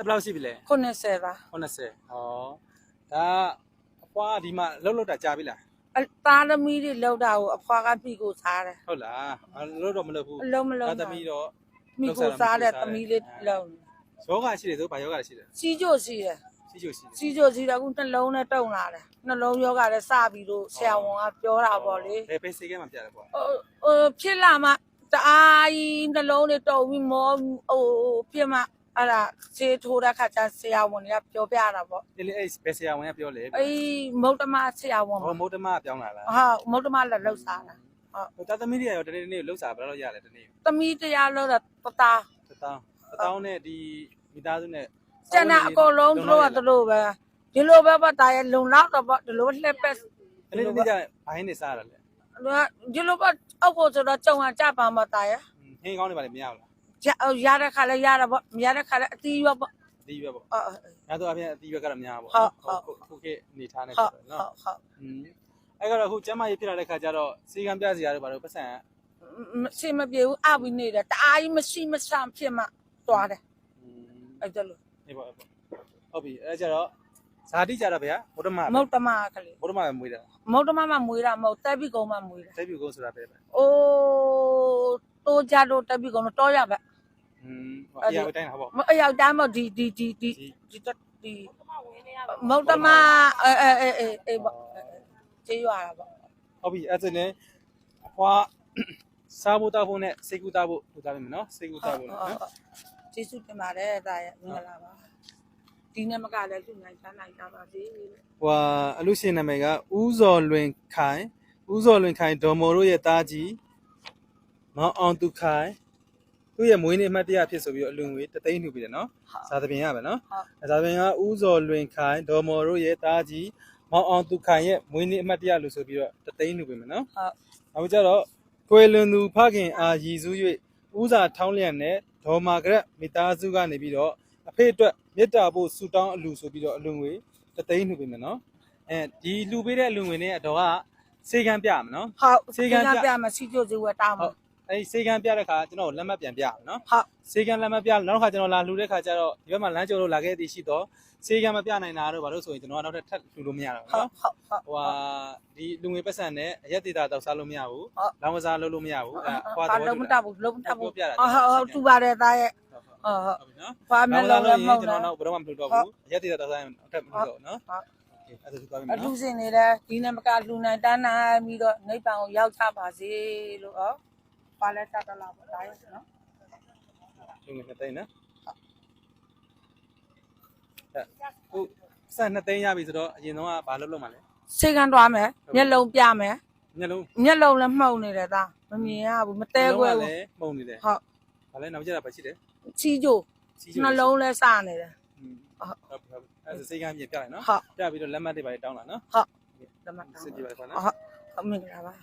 တက်ဘယ်လောက်ရှိပြီလဲ90ပါ80ဟောဒါအဖွားဒီမှာလှုပ်လှုပ်တာကြာပြီလားအသားသမီးတွေလောက်တာကိုအဖွားကမိကိုစားတယ်ဟုတ်လားအလှုပ်တော့မလှုပ်ဘူးအလုံးမလုံးဒါသမီးတော့မိကိုစားတဲ့သမီးလေးလောက်ယောဂရှိတယ်ဆိုဘာယောဂရှိတယ်စီးကြိုစီးတယ်ရှိချိုရှိတယ်စီးကြိုစီးတယ်အခုနှလုံးနဲ့တုံလာတယ်နှလုံးယောဂလည်းစပြီးတော့ဆရာဝန်ကပြောတာပေါ့လေဘယ်ပေးစိတ်ကမှပြတယ်ပေါ့ဟိုဟိုဖြစ်လာမှတအားကြီးနှလုံးတွေတုံပြီးမောဟိုဖြစ်မှ အဲ့ဒါဆေးထိုးတဲ့ခါကျဆရာဝန်ကပြောပြတာပေါ့ဒီလေအဲ့ဘယ်ဆရာဝန်ကပြောလဲအေးမုတ်တမဆရာဝန်ဟောမုတ်တမပြောင်းလာလားဟာမုတ်တမလည်းလောက်စားတာဟုတ်ဟိုတာသမီးတွေရောတနေ့တနေ့လှုပ်စားဘယ်တော့ရလဲတနေ့သမီးတရားလို့တော့ပတာတတောင်းတတောင်းနဲ့ဒီမိသားစုနဲ့ကျန်တဲ့အကုန်လုံးသူတို့ကသူတို့ပဲဒီလိုပဲပတ်တာရဲ့လုံလောက်တော့ပေါ့ဒီလိုလှက်ပက်တနေ့တနေ့ကျဘိုင်းနေစားရတယ်လေဒီလိုပေါ့အောက်ကိုဆိုတော့ကြုံကကြပါမတာရဲ့ဟင်းကောင်းနေပါလေမရဘူးလား ရရတဲ့ခါလဲရတာပေါ့မရတဲ့ခါလဲအတီးရောပေါ့အတီးရွက်ပေါ့အများသောအားဖြင့်အတီးရွက်ကတော့များပေါ့ခုခေတ်အနေထားနဲ့ဆိုတော့နော်ဟုတ်ဟုတ်อืมအဲ့ကတော့အခုကျမကြီးဖြစ်လာတဲ့ခါကျတော့စီကံပြစရာတွေဘာလို့ပတ်စံစီမပြေဘူးအပြီးနေတာတအားကြီးမရှိမဆန်ဖြစ်မှသွားတယ်အဲ့ဒါလို့အေးပေါ့အေးပေါ့ဟုတ်ပြီအဲ့ကျတော့ဇာတိကြတော့ဗျာမုဒ္ဓမမုဒ္ဓမကလေးမုဒ္ဓမပဲမွေးတာမုဒ္ဓမမမွေးတာမဟုတ်တက်ပြီးကုန်းမမွေးတာတက်ပြီးကုန်းဆိုတာပဲအိုးတိုးကြတော့တက်ပြီးကုန်းတော့တော်ရပဲ อืมအရာအတိုင်းဟာပေါ့မအရောက်တိုင်းမဒီဒီဒီဒီဒီဒီမုတ်တမအဲအဲအဲအဲပေါ့ကျေးရွာတာပေါ့ဟုတ်ပြီအဲ့ဒါနဲ့အဖွားစားဖို့တောက်ဖို့နဲ့စိတ်ကူတောက်ဖို့လုပ်သားမယ်နော်စိတ်ကူတောက်ဖို့နော်ကျေးဇူးတင်ပါတယ်တာရဲ့မင်္ဂလာပါဒီနေ့မကလည်းလူနိုင်ချမ်းနိုင်ကြပါစေဟွာအလူရှင်နာမည်ကဦးဇော်လွင်ခိုင်ဦးဇော်လွင်ခိုင်ဒေါ်မော်တို့ရဲ့တားကြီးမောင်အောင်သူခိုင် သူ့ရဲ့မွေးနေ့အမှတ်တရဖြစ်ဆိုပြီးတော့အလူငွေတသိန်းနှုတ်ပြီးတယ်နော်စာသပင်ရပဲနော်ဟုတ်စာသပင်ကဦးဇော်လွင်ခိုင်ဒေါ်မော်တို့ရဲ့တားကြီးမောင်အောင်သူခိုင်ရဲ့မွေးနေ့အမှတ်တရလို့ဆိုပြီးတော့တသိန်းနှုတ်ပြီးမယ်နော်ဟုတ်အခုကျတော့ကွယ်လွန်သူဖခင်အားရည်စူး၍ဦးစာထောင်းလျက်နဲ့ဒေါ်မာဂရက်မိသားစုကနေပြီးတော့အဖေအတွက်မေတ္တာဖို့ဆူတောင်းအလူဆိုပြီးတော့အလူငွေတသိန်းနှုတ်ပေးမယ်နော်အဲဒီလူပေးတဲ့အလူငွေနဲ့တော့ကစေကံပြမယ်နော်ဟုတ်စေကံပြပြမရှိကြိုစီဝတ်တောင်းဟုတ် အဲဒီစေကန်းပြတဲ့ခါကျွန်တော်လက်မှတ်ပြန်ပြရမယ်နော်ဟုတ်စေကန်းလက်မှတ်ပြနောက်တစ်ခါကျွန်တော်လာလှူတဲ့ခါကျတော့ဒီဘက်မှာလမ်းကျော်လို့လာခဲ့သည်ရှိတော့စေကန်းမပြနိုင်တာတော့ဘာလို့ဆိုရင်ကျွန်တော်ကနောက်ထပ်ထပ်လှူလို့မရတော့ဘူးနော်ဟုတ်ဟုတ်ဟိုဟာဒီလူငွေပတ်စံနဲ့အရက်ဒေတာတောက်စားလို့မရဘူးလောင်းကစားလုပ်လို့မရဘူးအဲဟွာတော့လုံးမတတ်ဘူးလုံးမတတ်ဘူးဟုတ်ဟုတ်တူပါတယ်သားရဲ့ဟုတ်ဟုတ်နော်ဖာမလုံးလည်းမဟုတ်ကျွန်တော်တော့ဘယ်တော့မှမလှူတော့ဘူးအရက်ဒေတာတောက်စားရင်နောက်ထပ်မလှူတော့နော်အလူစင်နေလဲဒီနံပါတ်လူနိုင်တန်းနိုင်ပြီးတော့နိဗ္ဗာန်ကိုရောက်ချပါစေလို့ဟော ပါလဲတတ်တလားပေါ့ဒါရဲ့နော်လူငွေနှစ်သိန်းနော်အဲ့ခုဆက်နှစ်သိန်းရပြီဆိုတော့အရင်တော့ကဘာလုပ်လို့မှလဲစေကန်တွားမယ်မျက်လုံးပြမယ်ညလုံးမျက်လုံးလည်းမှုန်နေတယ်သားမမြင်ရဘူးမတဲခွဲဘူးလည်းမှုံနေတယ်ဟုတ်ဘာလဲနောက်ကျတာပဲရှိတယ်ချီးကြိုစီးကျိုးနှလုံးလည်းစနေတယ်ဟုတ်ဟုတ်အဲ့ဒါစိတ်ကမ်းပြင်ပြလိုက်နော်ဟုတ်ပြပြီးတော့လက်မှတ်တွေပါတောင်းလာနော်ဟုတ်ဓမ္မတောင်းစစ်ကြည့်ပါခွာဟုနော်တ်ဟုတ်မင်္ဂလာပါ